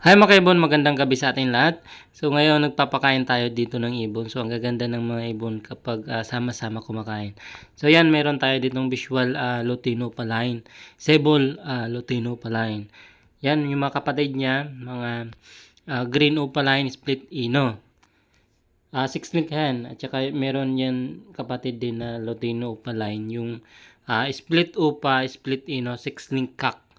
Hi mga kaibon, magandang gabi sa ating lahat. So ngayon nagpapakain tayo dito ng ibon. So ang gaganda ng mga ibon kapag ah, sama-sama kumakain. So yan, meron tayo ditong visual ah, Lutino Palain. Sable ah, Lutino Palain. Yan, yung mga kapatid niya, mga ah, Green Opaline Split Ino. Ah, six link yan. At saka meron yan kapatid din na Lutino Opaline. Yung ah, Split Upa, Split Ino, six link cock.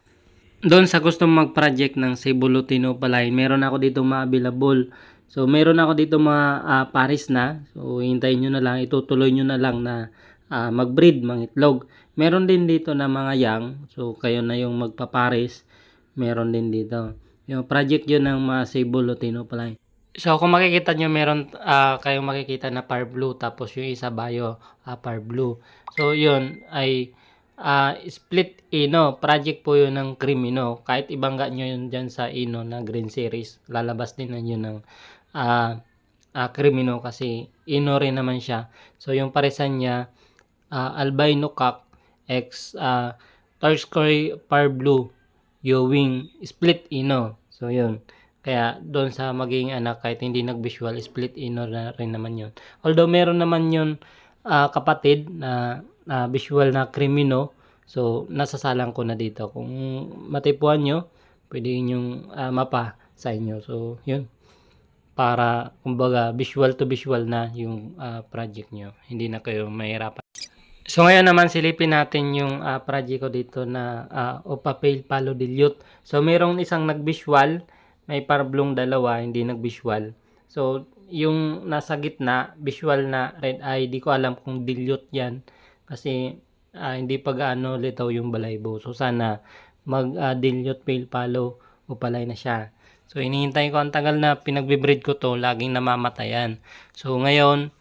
Doon sa gusto mag-project ng Cebu Lutino Palay, meron ako dito ma-available. So, meron ako dito mga ah, pares na. So, hintayin nyo na lang, itutuloy nyo na lang na ah, mag-breed, mangitlog. Meron din dito na mga young. So, kayo na yung magpapares. Meron din dito. Yung project yun ng mga Cebu Lutino Palay. So, kung makikita nyo, meron ah, kayong makikita na par blue, tapos yung isa bio, ah, par blue. So, yun ay ah, split ino. Project po yun ng cream ino. Kahit ibangga nyo yun dyan sa ino na green series, lalabas din na yun ng ah, ah, cream ino kasi ino rin naman siya. So, yung paresan niya, ah, albino cock x ah, Turquoise par blue Yowing split ino. So, yun. Kaya doon sa magiging anak kahit hindi nag-visual split ino na rin naman yun. Although meron naman yun ah, kapatid na na visual na krimino. So nasasalang ko na dito. Kung matipuan nyo, pwede yung mapa sa inyo. So yun. Para kumbaga visual to visual na yung ah, project nyo. Hindi na kayo mahirapan. So ngayon naman silipin natin yung ah, project ko dito na uh, Opapale Palo Dilute. So mayroong isang nag-visual, may parblong dalawa, hindi nag-visual. So yung nasa gitna, visual na red eye, di ko alam kung dilute yan. Kasi ah, hindi pa gaano litaw yung balaybo. So sana mag-dilute pale palo o palay na siya. So hinihintay ko. Ang tagal na pinagbe-breed ko to, laging namamatayan. So ngayon,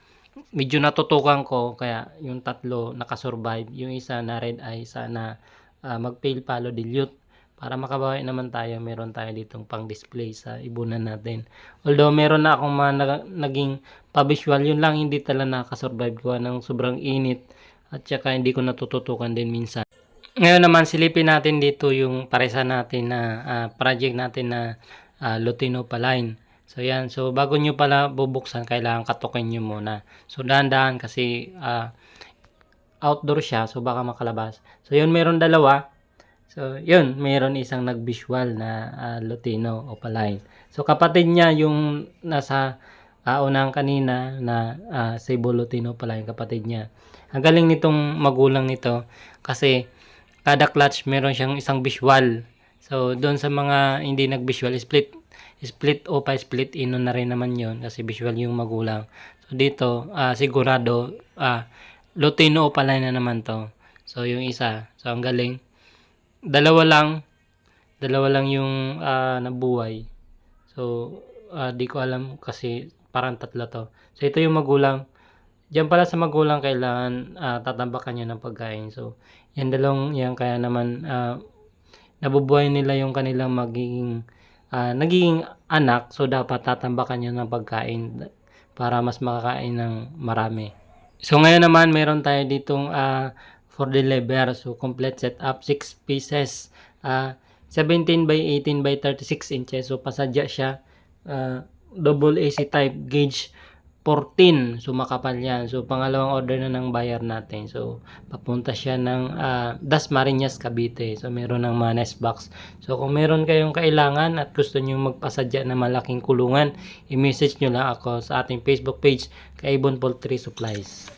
medyo natutukan ko kaya yung tatlo nakasurvive. Yung isa na red eye sana uh, mag pale palo dilute. Para makabawi naman tayo meron tayo ditong pang display sa ibunan natin. Although meron na akong mga nag- naging pa-visual. Yun lang hindi talaga nakasurvive. Ko ng sobrang init at saka hindi ko natututukan din minsan ngayon naman silipin natin dito yung paresa natin na ah, project natin na uh, Lutino Paline So yan, so bago nyo pala bubuksan, kailangan katukin nyo muna. So dahan-dahan kasi ah, outdoor siya, so baka makalabas. So yun, meron dalawa. So yun, meron isang nag-visual na ah, Lutino Opaline. So kapatid niya yung nasa uh, unang kanina na uh, Cebu Lutino Opaline, kapatid niya. Ang galing nitong magulang nito kasi kada clutch meron siyang isang visual. So doon sa mga hindi nag-visual split split o pa split ino na rin naman yon kasi visual yung magulang. So dito, ah, sigurado, ah, Lutino pala na naman to. So yung isa, so ang galing. Dalawa lang, dalawa lang yung ah, nabuhay. So ah, di ko alam kasi parang tatlo to. So ito yung magulang. Diyan pala sa magulang kailangan ah, tatambakan niya ng pagkain. So yan dalawang yan kaya naman ah, nabubuhay nila yung kanilang magiging ah, nagiging anak, so dapat tatambakan nyo ng pagkain para mas makakain ng marami. So ngayon naman meron tayo ditong ah, for deliver. So complete setup 6 pieces. ah 17 by 18 by 36 inches. So pasadya siya. ah, double AC type gauge 14. So makapal yan. So pangalawang order na ng buyer natin. So papunta siya ng uh, Dasmariñas, Cavite. So meron ng mga nest box. So kung meron kayong kailangan at gusto niyo magpasadya na malaking kulungan, i-message nyo lang ako sa ating Facebook page, Kaibon Poultry Supplies.